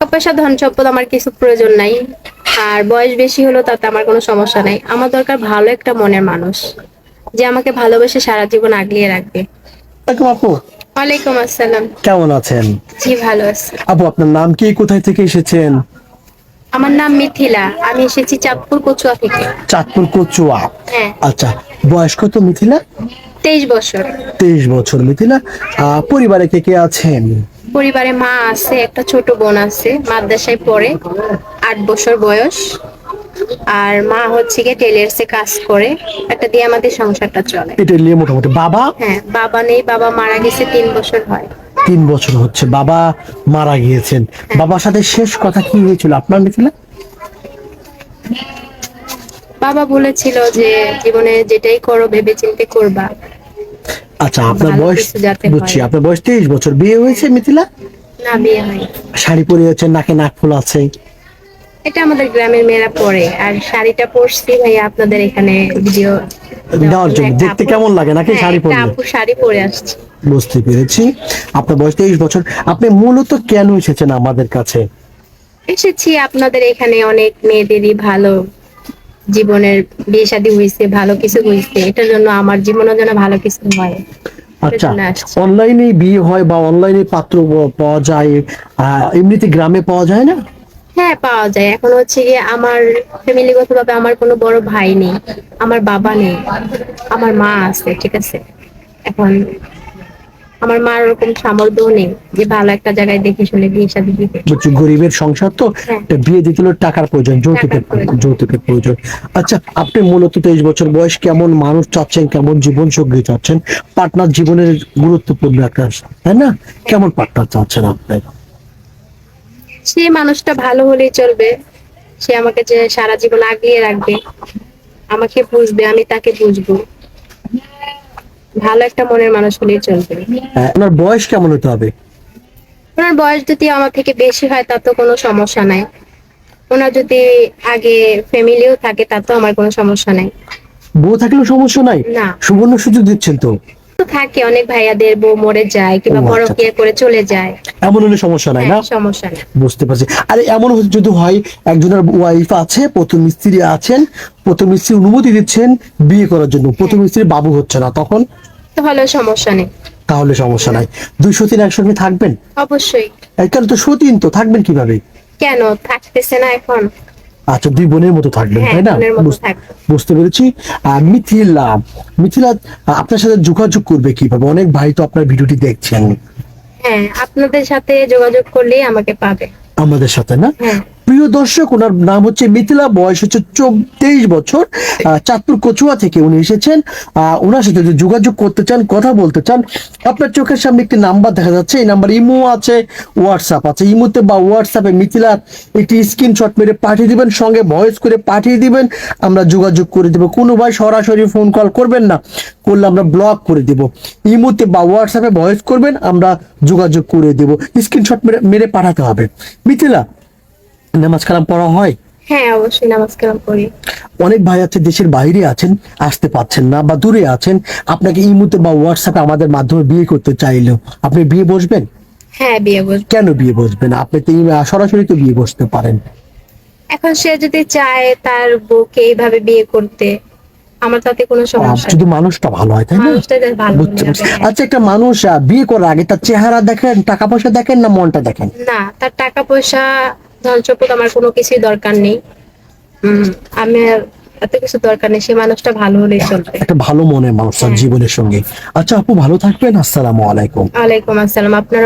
টাকা পয়সা ধন সম্পদ আমার কিছু প্রয়োজন নাই। আর বয়স বেশি হলো তাতে আমার কোনো সমস্যা নাই। আমার দরকার ভালো একটা মনের মানুষ যে আমাকে ভালোবেসে সারা জীবন আগলিয়ে রাখবে। আপু। ওয়ালাইকুম আসসালাম। কেমন আছেন? জি ভালো আছি। আপু আপনার নাম কি? কোথায় থেকে এসেছেন? আমার নাম মিথিলা। আমি এসেছি চাঁদপুর কচুয়া থেকে। চাঁদপুর কচুয়া? হ্যাঁ। আচ্ছা বয়স কত মিথিলা? তেইশ বছর। তেইশ বছর মিথিলা। পরিবারে কে কে আছেন? পরিবারে মা আছে একটা ছোট বোন আছে মাদ্রাসায় পড়ে আট বছর বয়স। আর মা হচ্ছে গিয়ে টেলার্সে কাজ করে একটা দিয়ে আমাদের সংসারটা চলে। এটা নিয়ে মোটামুটি বাবা? হ্যাঁ বাবা নেই বাবা মারা গেছে তিন বছর হয়। তিন বছর হচ্ছে বাবা মারা গিয়েছেন। বাবার সাথে শেষ কথা কি হয়েছিল? আপনার মিথিলা? বাবা বলেছিল যে জীবনে যেটাই করো ভেবে চিন্তে করবা। আচ্ছা আপনার বয়স বুঝছি আপনার বয়স তেইশ বছর। বিয়ে হয়েছে মিথিলা? না বিয়ে হয় শাড়ি পরে আছেন নাকে নাক ফুল আছে। এটা আমাদের গ্রামের মেয়েরা পরে আর শাড়িটা পরছি ভাইয়া আপনাদের এখানে ভিডিও দেওয়ার জন্য। দেখতে কেমন লাগে নাকি হ্যাঁ, শাড়ি পরলে? আপু শাড়ি পরে আসছে। বুঝতে পেরেছি। আপনার বয়স তেইশ বছর। আপনি মূলত কেন এসেছেন আমাদের কাছে? এসেছি আপনাদের এখানে অনেক মেয়েদেরই ভালো জীবনের বিয়ে শাদী হয়েছে ভালো কিছু হয়েছে এটার জন্য আমার জীবনের জন্য ভালো কিছু হয়। আচ্ছা অনলাইনে বিয়ে হয় বা অনলাইনে পাত্র পাওয়া যায় এমনিতে গ্রামে পাওয়া যায় না? হ্যাঁ পাওয়া যায়। এখন হচ্ছে গিয়ে আমার ফ্যামিলিগত ভাবে আমার কোনো বড় ভাই নেই আমার বাবা নেই আমার মা আছে ঠিক আছে? এখন আমার মার ওরকম সামর্থ্য নেই যে ভালো একটা জায়গায় দেখে শুনে বিয়ে শাদী দিতে। বুঝছি গরিবের সংসার তো হ্যাঁ। একটা বিয়ে দিতে হলে টাকার প্রয়োজন যৌতুকের যৌতুকের প্রয়োজন। আচ্ছা আপনি মূলত তেইশ বছর বয়স কেমন মানুষ চাচ্ছেন কেমন জীবন সঙ্গী চাচ্ছেন? পার্টনার জীবনের গুরুত্বপূর্ণ একটা তাই না? কেমন পার্টনার চাচ্ছেন আপনি? সে মানুষটা ভালো হলেই চলবে। সে আমাকে যে সারা জীবন আগলিয়ে রাখবে আমাকে বুঝবে আমি তাকে বুঝব। ভালো একটা মনের মানুষ হলেই চলবে। ওনার আপনার বয়স কেমন হতে হবে? ওনার বয়স যদি আমার থেকে বেশি হয় তা তো কোনো সমস্যা নাই। ওনার যদি আগে ফ্যামিলিও থাকে তা তো আমার কোনো সমস্যা নাই। বউ থাকলেও সমস্যা নাই? না। সুবর্ণ সুযোগ দিচ্ছেন তো? তো থাকে অনেক ভাইয়াদের বউ মরে যায় কিংবা আচ্ছা। করে চলে যায়। এমন হলে সমস্যা নাই না? হ্যাঁ, সমস্যা নেই। বুঝতে পারছি। আরে এমন যদি হয় একজনের ওয়াইফ আছে প্রথম স্ত্রী আছেন প্রথম স্ত্রী অনুমতি দিচ্ছেন বিয়ে করার জন্য। প্রথম স্ত্রীর বাবু হচ্ছে না তখন? তাহলে সমস্যা নেই। তাহলে সমস্যা নাই। দুই সতীন একসঙ্গে থাকবেন? অবশ্যই। এখানে তো সতীন তো থাকবেন কীভাবে? কেন? থাকতেছে না এখন। আচ্ছা দুই বোনের মতো থাকবেন হ্যাঁ, তাই না। বুঝতে পেরেছি। আর মিথিলা মিথিলা আপনার সাথে যোগাযোগ করবে কীভাবে? অনেক ভাই তো আপনার ভিডিওটি দেখছেন। হ্যাঁ আপনাদের সাথে যোগাযোগ করলেই আমাকে পাবে। আমাদের সাথে না? হ্যাঁ। প্রিয় দর্শক, ওনার নাম হচ্ছে মিথিলা, বয়স হচ্ছে তেইশ বছর। চাঁদপুর কচুয়া থেকে উনি এসেছেন। ওনার সাথে যদি যোগাযোগ করতে চান, কথা বলতে চান, আপনার চোখের সামনে একটি নাম্বার দেখা যাচ্ছে। এই নাম্বার ইমো আছে, হোয়াটসঅ্যাপ আছে। ইমোতে বা হোয়াটসঅ্যাপে মিথিলার একটি স্ক্রিনশট মেরে পাঠিয়ে দিবেন, সঙ্গে ভয়েস করে পাঠিয়ে দিবেন। আমরা যোগাযোগ করে দেবো। কোনো ভাই সরাসরি ফোন কল করবেন না, করলে আমরা ব্লক করে দেব। ইমোতে বা হোয়াটসঅ্যাপে ভয়েস করবেন, আমরা যোগাযোগ করে দেব। স্ক্রিনশট মেরে মেরে পাঠাতে হবে। মিথিলা নামাজ কালাম পড়া হয়? হ্যাঁ অবশ্যই নামাজ কালাম করি অনেক ভাই আছে দেশের বাইরে আছেন আসতে পারছেন না বা দূরে আছেন। আপনাকে ইমুতে বা হোয়াটসঅ্যাপে আমাদের মাধ্যমে বিয়ে করতে চাইলেও আপনি বিয়ে বসবেন? হ্যাঁ বিয়ে কেন বিয়ে বসবেন? আপনি তো সরাসরি তো বিয়ে বসতে পারেন। এখন সে যদি চায় তার বউকে এইভাবে বিয়ে করতে আমার তাতে কোনো সমস্যা মানুষটা ভালো হয় তাই না। আচ্ছা একটা মানুষ বিয়ে করার আগে তার চেহারা দেখেন টাকা পয়সা দেখেন না মনটা দেখেন? না তার টাকা পয়সা ধন সম্পদ আমার কোনো কিছুই দরকার নেই। আমি এত কিছু দরকার নেই সে মানুষটা ভালো হলেই চলবে। একটা ভালো মনের মানুষ তার হ্যাঁ। জীবনের সঙ্গে। আচ্ছা আপু ভালো থাকবেন আসসালামু আলাইকুম। আলাইকুম আসসালাম আপনারা